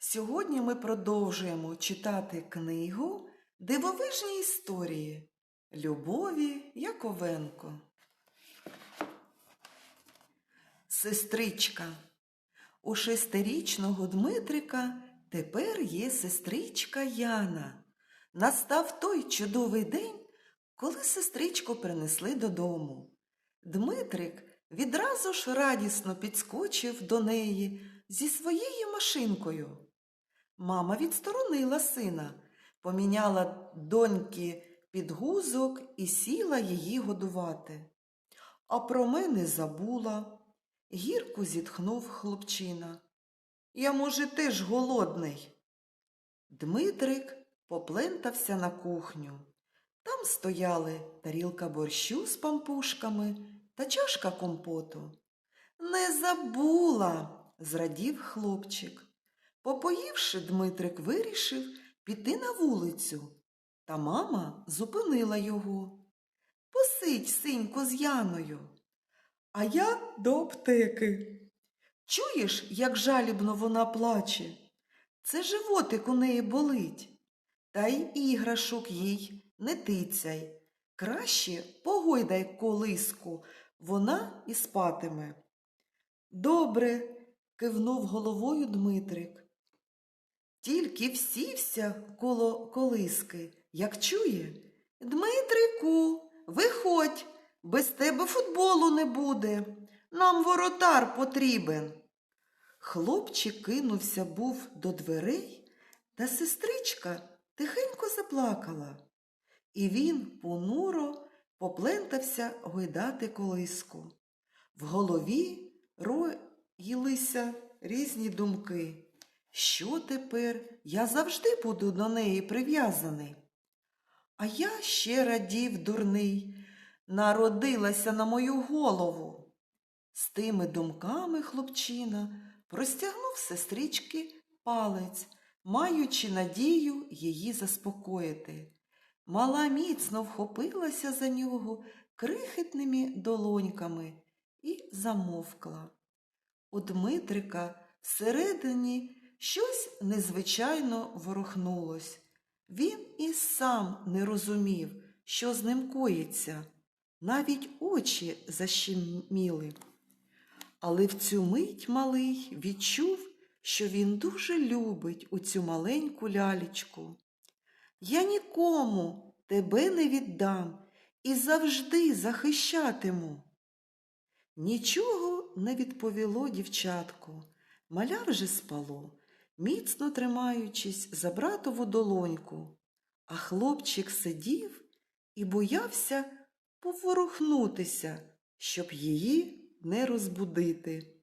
Сьогодні ми продовжуємо читати книгу Дивовижні історії Любові Яковенко. Сестричка. У шестирічного Дмитрика тепер є сестричка Яна. Настав той чудовий день, коли сестричку принесли додому. Дмитрик відразу ж радісно підскочив до неї зі своєю машинкою. Мама відсторонила сина, поміняла доньки підгузок і сіла її годувати. А про мене забула. Гірко зітхнув хлопчина. Я, може, теж голодний. Дмитрик поплентався на кухню. Там стояли тарілка борщу з пампушками та чашка компоту. Не забула, зрадів хлопчик. Попоївши, Дмитрик вирішив піти на вулицю, та мама зупинила його. Посидь, синько, з Яною. А я до аптеки. Чуєш, як жалібно вона плаче? Це животик у неї болить. Та й іграшок їй не тицяй. Краще погойдай колиску, вона і спатиме. Добре, кивнув головою Дмитрик. Тільки всівся коло колиски, як чує. Дмитрику, виходь, без тебе футболу не буде. Нам воротар потрібен. Хлопчик кинувся був до дверей, та сестричка тихенько заплакала, і він понуро поплентався гойдати колиску. В голові роїлися різні думки. Що тепер? Я завжди буду до неї прив'язаний. А я ще радів, дурний, народилася на мою голову. З тими думками хлопчина простягнув сестрички палець, маючи надію її заспокоїти. Мала міцно вхопилася за нього крихітними долоньками і замовкла. У Дмитрика всередині щось незвичайно ворухнулось. Він і сам не розумів, що з ним коїться. Навіть очі защеміли. Але в цю мить малий відчув, що він дуже любить у цю маленьку лялечку. Я нікому тебе не віддам і завжди захищатиму. Нічого не відповіло дівчатку. Маля вже спало, міцно тримаючись за братову долоньку, а хлопчик сидів і боявся поворухнутися, щоб її не розбудити.